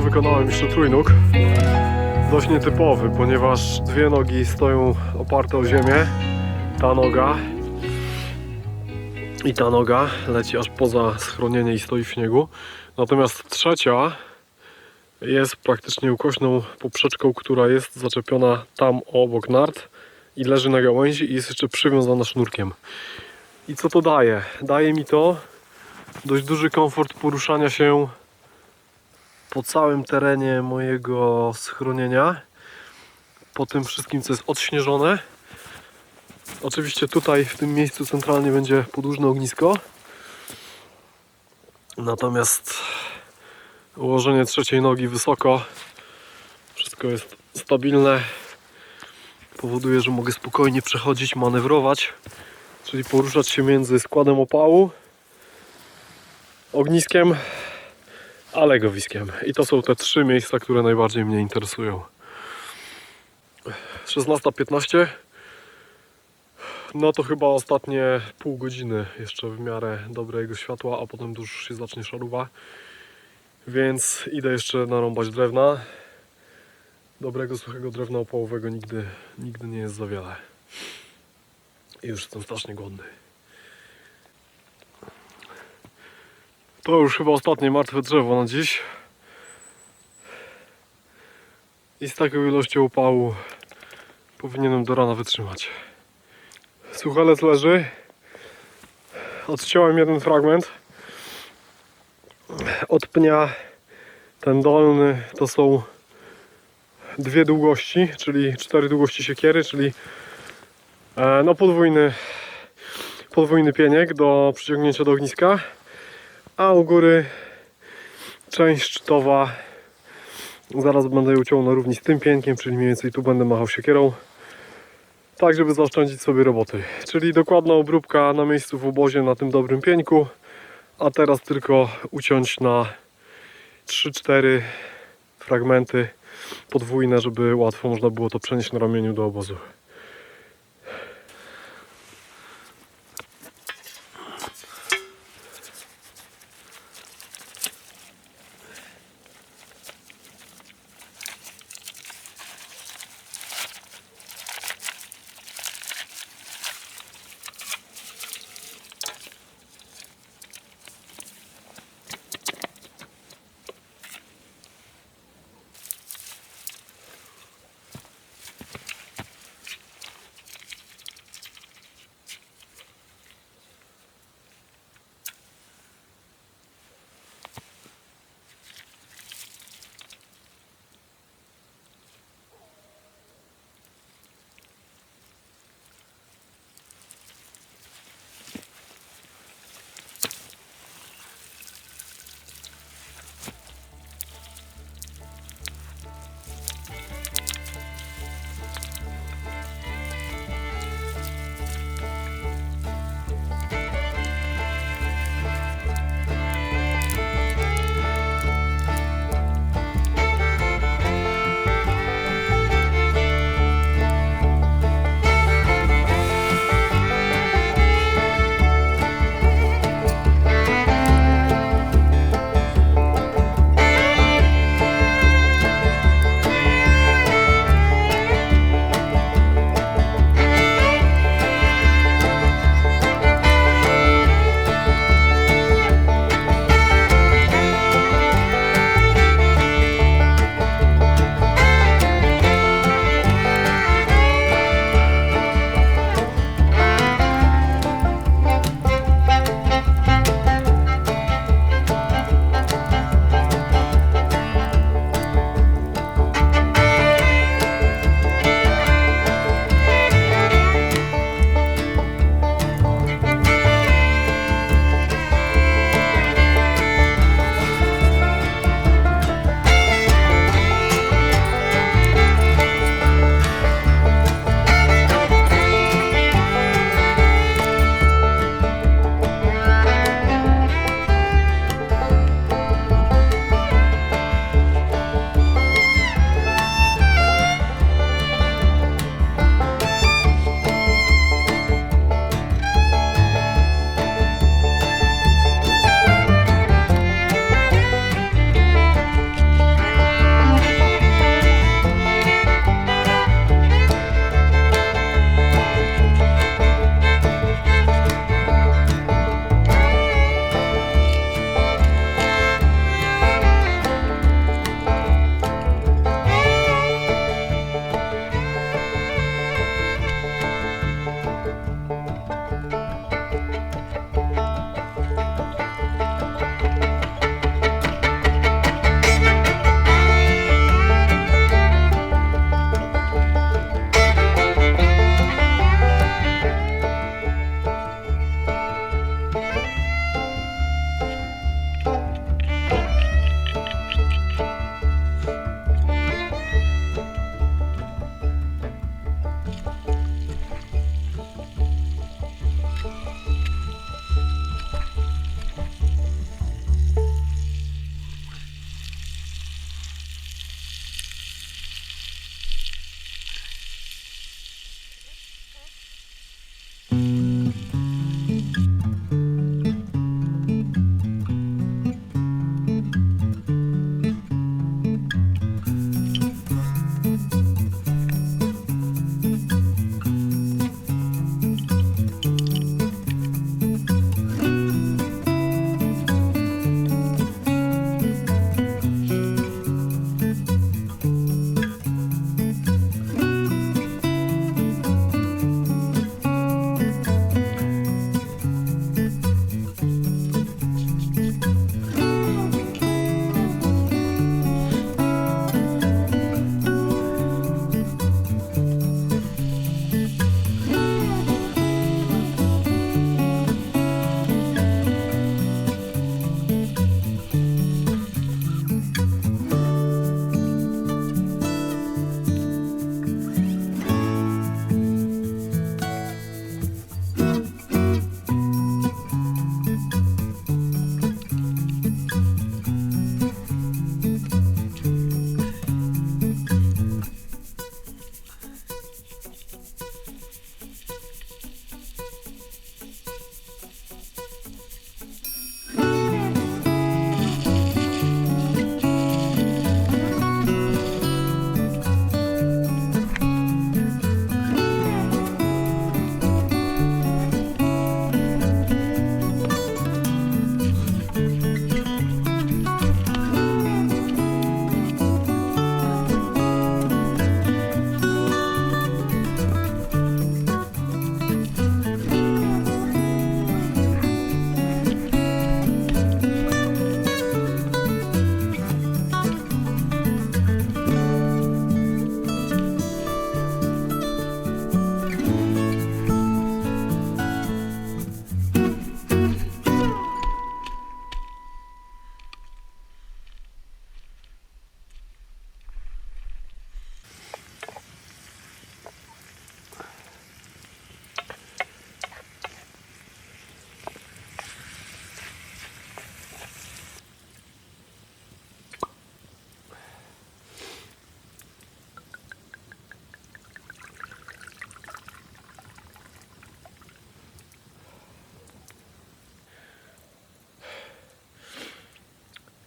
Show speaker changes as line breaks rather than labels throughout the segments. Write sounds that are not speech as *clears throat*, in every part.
Wykonałem jeszcze trójnóg. Dość nietypowy, ponieważ dwie nogi stoją oparte o ziemię. Ta noga i ta noga leci aż poza schronienie i stoi w śniegu. Natomiast trzecia jest praktycznie ukośną poprzeczką, która jest zaczepiona tam obok nart i leży na gałęzi i jest jeszcze przywiązana sznurkiem. I co to daje? Daje mi to dość duży komfort poruszania się po całym terenie mojego schronienia. Po tym wszystkim, co jest odśnieżone. Oczywiście tutaj w tym miejscu centralnie będzie podłużne ognisko. Natomiast ułożenie trzeciej nogi wysoko, wszystko jest stabilne. Powoduje, że mogę spokojnie przechodzić, manewrować, czyli poruszać się między składem opału, ogniskiem, a legowiskiem. I to są te trzy miejsca, które najbardziej mnie interesują. 16.15 no to chyba ostatnie pół godziny jeszcze w miarę dobrego światła, a potem już się zacznie szaruwa. Więc idę jeszcze narąbać drewna. Dobrego, suchego drewna opałowego nigdy, nigdy nie jest za wiele. I już jestem strasznie głodny. To już chyba ostatnie martwe drzewo na dziś. I z taką ilością opału powinienem do rana wytrzymać. Suchalec leży. Odciąłem jeden fragment. Od pnia ten dolny to są dwie długości, czyli cztery długości siekiery, czyli e, no podwójny, podwójny pieniek do przyciągnięcia do ogniska. A u góry część szczytowa. Zaraz będę ją ciął na równi z tym piękiem, czyli mniej więcej tu będę machał siekierą tak żeby zaoszczędzić sobie roboty. Czyli dokładna obróbka na miejscu w obozie na tym dobrym pieńku, a teraz tylko uciąć na 3-4 fragmenty podwójne, żeby łatwo można było to przenieść na ramieniu do obozu.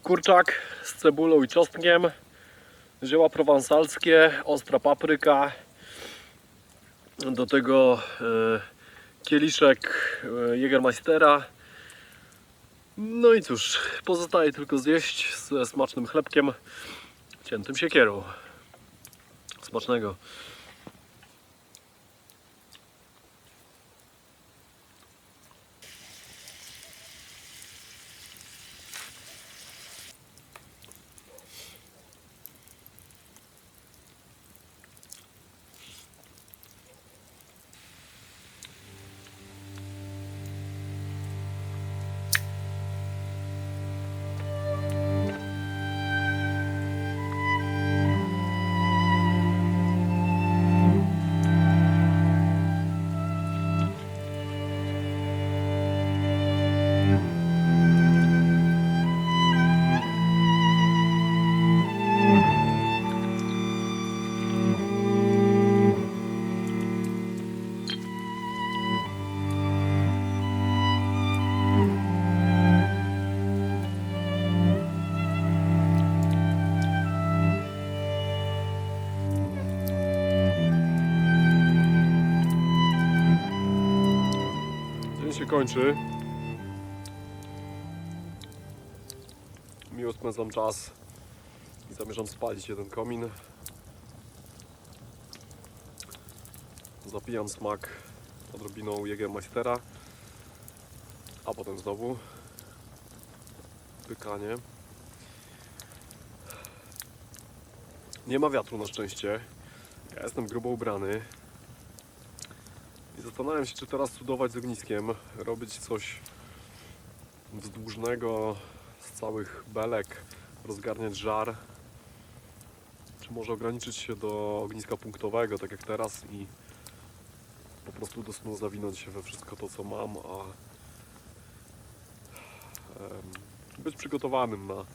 Kurczak z cebulą i czosnkiem, zioła prowansalskie, ostra papryka, do tego e, kieliszek e, Jägermeistera. No i cóż, pozostaje tylko zjeść ze smacznym chlebkiem ciętym siekierą. Smacznego. Kończy. Miło spędzam czas i zamierzam spalić jeden komin. Zapijam smak odrobiną Jägermeistera, a potem znowu pykanie. Nie ma wiatru na szczęście. Ja jestem grubo ubrany. I zastanawiam się, czy teraz cudować z ogniskiem, robić coś wzdłużnego z całych belek, rozgarniać żar, czy może ograniczyć się do ogniska punktowego, tak jak teraz i po prostu do snu zawinąć się we wszystko to, co mam, a być przygotowanym na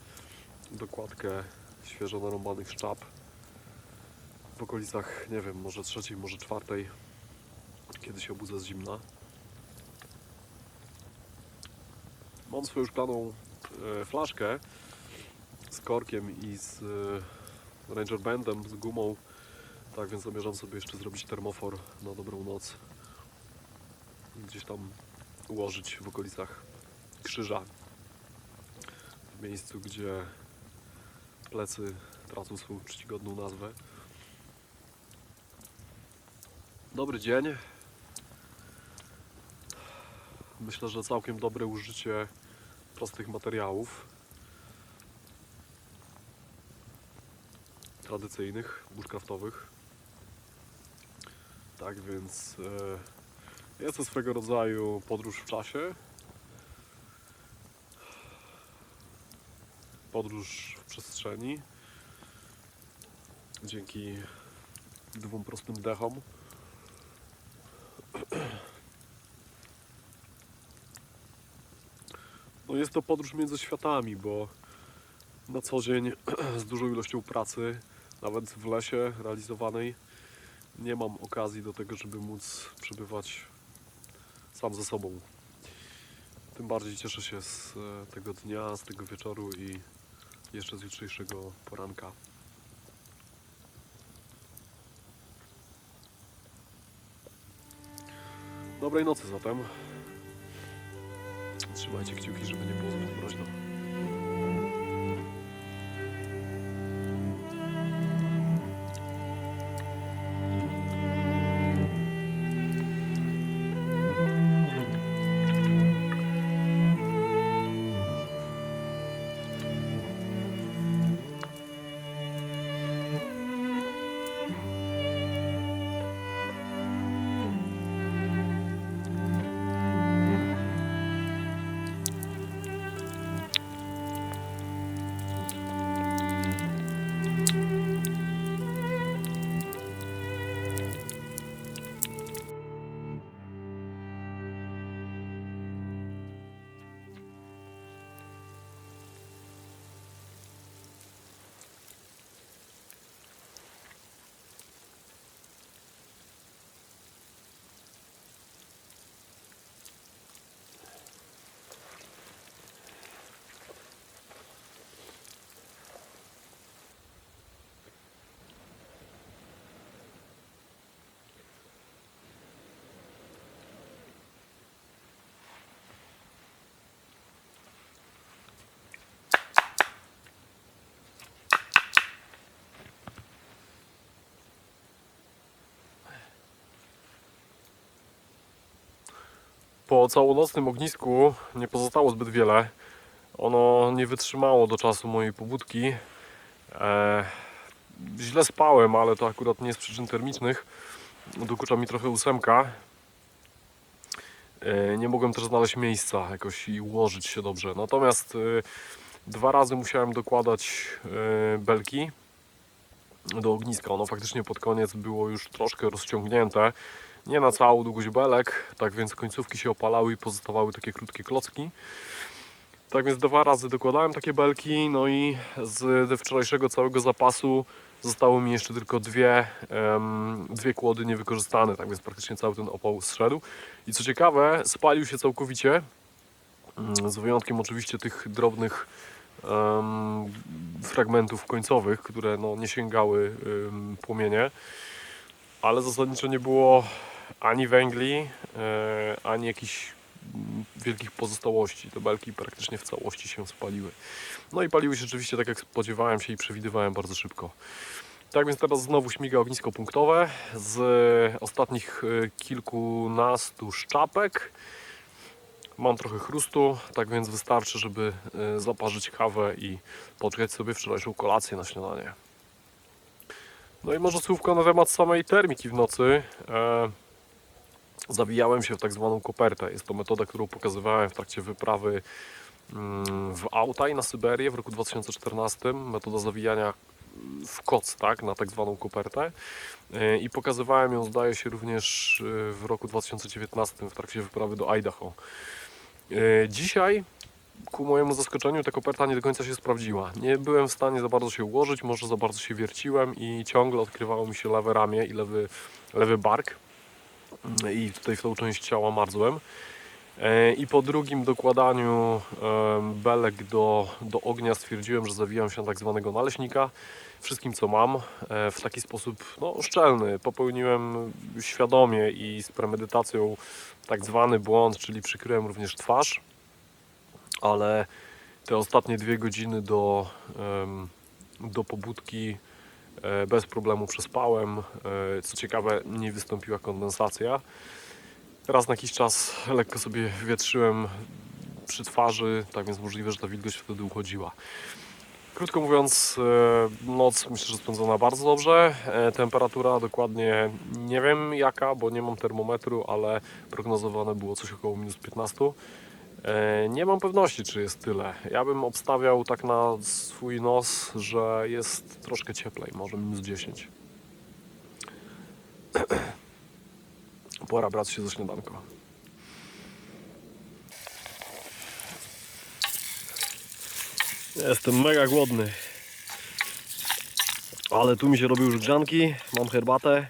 dokładkę świeżo narąbanych szczap w okolicach, nie wiem, może trzeciej, może czwartej kiedy się obudzę z zimna. Mam swoją szklaną e, flaszkę z korkiem i z e, Ranger Bandem, z gumą. Tak więc zamierzam sobie jeszcze zrobić termofor na dobrą noc. Gdzieś tam ułożyć w okolicach krzyża. W miejscu, gdzie plecy tracą swoją czcigodną nazwę. Dobry dzień. Myślę, że całkiem dobre użycie prostych materiałów. Tradycyjnych, bushcraftowych. Tak więc e, jest to swego rodzaju podróż w czasie. Podróż w przestrzeni. Dzięki dwóm prostym dechom. *clears throat* No jest to podróż między światami, bo na co dzień *clears throat* z dużą ilością pracy, nawet w lesie realizowanej, nie mam okazji do tego, żeby móc przebywać sam ze sobą. Tym bardziej cieszę się z e, tego dnia, z tego wieczoru i jeszcze z jutrzejszego poranka. Dobrej nocy zatem. Trzymajcie kciuki, żeby nie było zbyt mroźno. Po całonocnym ognisku nie pozostało zbyt wiele. Ono nie wytrzymało do czasu mojej pobudki. E, źle spałem, ale to akurat nie z przyczyn termicznych. Dokucza mi trochę ósemka. E, nie mogłem też znaleźć miejsca jakoś i ułożyć się dobrze. Natomiast e, dwa razy musiałem dokładać e, belki do ogniska. Ono faktycznie pod koniec było już troszkę rozciągnięte. Nie na całą długość belek, tak więc końcówki się opalały i pozostawały takie krótkie klocki. Tak więc dwa razy dokładałem takie belki, no i z ze wczorajszego całego zapasu zostało mi jeszcze tylko dwie, em, dwie kłody niewykorzystane, tak więc praktycznie cały ten opał zszedł. I co ciekawe, spalił się całkowicie, mm, z wyjątkiem oczywiście tych drobnych em, fragmentów końcowych, które no, nie sięgały em, płomienie, ale zasadniczo nie było ani węgli, e, ani jakichś wielkich pozostałości. Te belki praktycznie w całości się spaliły. No i paliły się rzeczywiście tak jak spodziewałem się i przewidywałem bardzo szybko. Tak więc teraz znowu śmiga ognisko punktowe z ostatnich e, kilkunastu szczapek. Mam trochę chrustu, tak więc wystarczy, żeby e, zaparzyć kawę i poczekać sobie wczorajszą kolację na śniadanie. No i może słówko na temat samej termiki w nocy. Zawijałem się w tak zwaną kopertę. Jest to metoda, którą pokazywałem w trakcie wyprawy mm, w Autaj na Syberię w roku 2014. Metoda zawijania w koc, tak, na tak zwaną kopertę. E, I pokazywałem ją, zdaje się, również e, w roku 2019 w trakcie wyprawy do Idaho. E, Dzisiaj, ku mojemu zaskoczeniu, ta koperta nie do końca się sprawdziła. Nie byłem w stanie za bardzo się ułożyć, może za bardzo się wierciłem i ciągle odkrywało mi się lewe ramię i lewy, lewy bark. I tutaj w tą część ciała marzłem. E, I po drugim dokładaniu belek do, do ognia stwierdziłem, że zawijam się na tak zwanego naleśnika wszystkim co mam e, w taki sposób no, szczelny. Popełniłem świadomie i z premedytacją tak zwany błąd, czyli przykryłem również twarz, ale te ostatnie dwie godziny do, do pobudki bez problemu przespałem. E, Co ciekawe, nie wystąpiła kondensacja. Raz na jakiś czas lekko sobie wietrzyłem przy twarzy, tak więc możliwe, że ta wilgoć wtedy uchodziła. Krótko mówiąc, e, noc myślę, że spędzona bardzo dobrze. E, Temperatura dokładnie nie wiem jaka, bo nie mam termometru, ale prognozowane było coś około minus 15. E, Nie mam pewności, czy jest tyle. Ja bym obstawiał tak na swój nos, że jest troszkę cieplej, może minus 10. *clears throat* Pora brać się za śniadanko. Jestem mega głodny. Ale tu mi się robią już grzanki, mam herbatę.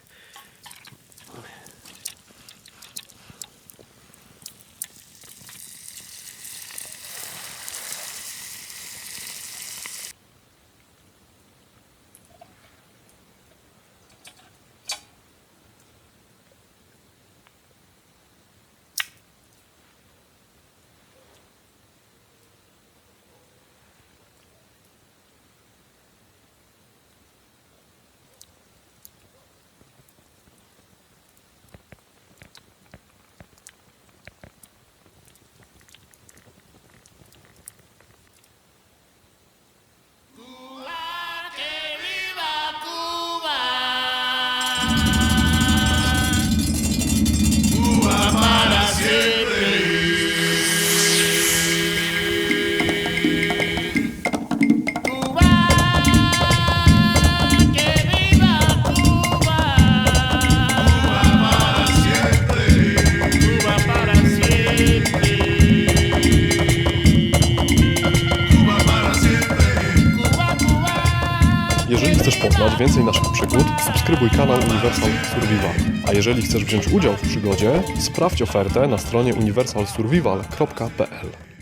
Więcej naszych przygód, subskrybuj kanał Universal Survival. A jeżeli chcesz wziąć udział w przygodzie, sprawdź ofertę na stronie universalsurvival.pl.